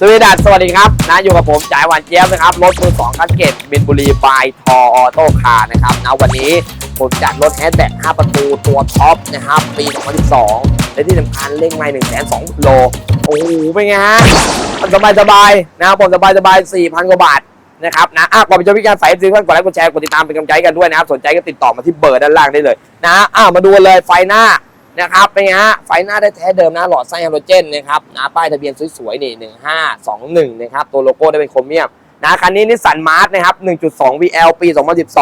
สวีดัสสวัสดีครับนะอยู่กับผมจ่ายหวานเจี๊ยบนะครับรถมือสองคัสเกตบินบุรีบายทอออโต้คาร์นะครับนะวันนี้ผมจัดรถแฮชแบ็ก5ประตูตัวท็อปนะครับปี 2012 และที่สำคัญเร่งไม่1 2 0 0 0โล โอ้โหเป็นไงฮะมันสบายสบายๆนะผมสบายสบาย4,000 กว่าบาทนะครับนะอะก่อนไปชมวิการใส่ซื้อเพื่อนกดไลค์กดแชร์กดติดตามเป็นกำลังใจกันด้วยนะครับสนใจก็ติดต่อมาที่เบอร์ด้านล่างได้เลยนะอะมาดูเลยไฟหน้า นะครับเป็นไงฮะไฟหน้าได้แท้เดิมนะหลอดไส้ไฮโดรเจนนะครับนะป้ายทะเบียนสวยๆนี่หนึ่งห้าสองหนึ่งนะครับตัวโลโก้ได้เป็นโครเมียมนะคันนี้นิสสันมาร์ทนะครับ1.2 VL ปี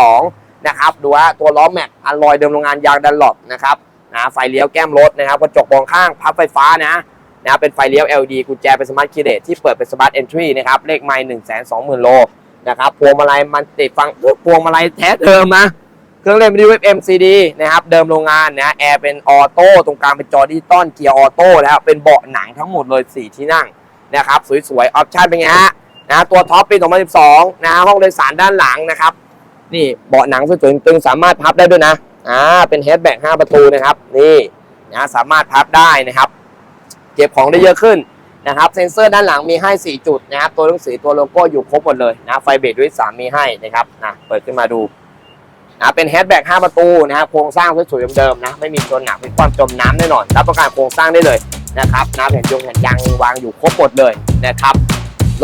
2012นะครับดูว่าตัวล้อแม็กอัลลอยเดิมโรงงานยางดันหลบนะครับนะไฟเลี้ยวแก้มรถนะครับกระจกมองข้างพับไฟฟ้านะนะเป็นไฟเลี้ยว LED กุญแจเป็นสมาร์ทคีย์เลสที่เปิดเป็นสมาร์ทเอนทรีนะครับเลขไมล์1 2 0 0 0 0โลนะครับพวงมาลัยมันติดฟังพวงมาลัยแท้เดิมนะ เครื่องเล่นวิดีโอ MCD นะครับ เดิมโรงงานนะแอร์เป็นออโต้ตรงกลางเป็นจอดิจิตอลเกียร์ออโต้แล้วเป็นเบาะหนังทั้งหมดเลย 4 ที่นั่งนะครับสวยๆออปชั่นเป็นไงฮะนะตัวท็อปปี2012นะห้องโดยสารด้านหลังนะครับ นี่เบาะหนังสวยๆตึงสามารถพับได้ด้วยนะอ่าเป็นเฮดแบ็ก5ประตูนะครับนี่นะสามารถพับได้นะครับ เก็บของได้เยอะขึ้นนะครับเซ็นเซอร์ด้านหลังมีให้ 4 จุดนะครับตัวหนังสือตัวโลโก้อยู่ครบหมดเลยนะไฟเบรกด้วย3มีให้นะครับนะเปิดขึ้นมาดู นะเป็นแฮชแบ็ก5ประตูนะครับโครงสร้างสวยๆเดิมๆนะไม่มีชนหนักม่ความจมน้ำแน่นอนรับประกันโครงสร้างได้เลยนะครับนะแผ่นยงแผ่นยางวางอยู่ครบหมดเลยนะครับ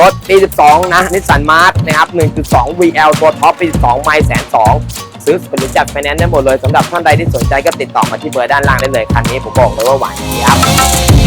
รถปี12นะนิสสันมาร์ทนะครับ 1.2 VL ตัวท็อปปี12ไม่แสนสองซื้อเป็นหรือจัดไฟแนนซ์ได้หมดเลยสำหรับท่านใดที่สนใจก็ติดต่อมาที่เบอร์ด้านล่างได้เลย คันนี้ผมบอกเลยว่าหวานเจี๊ยบ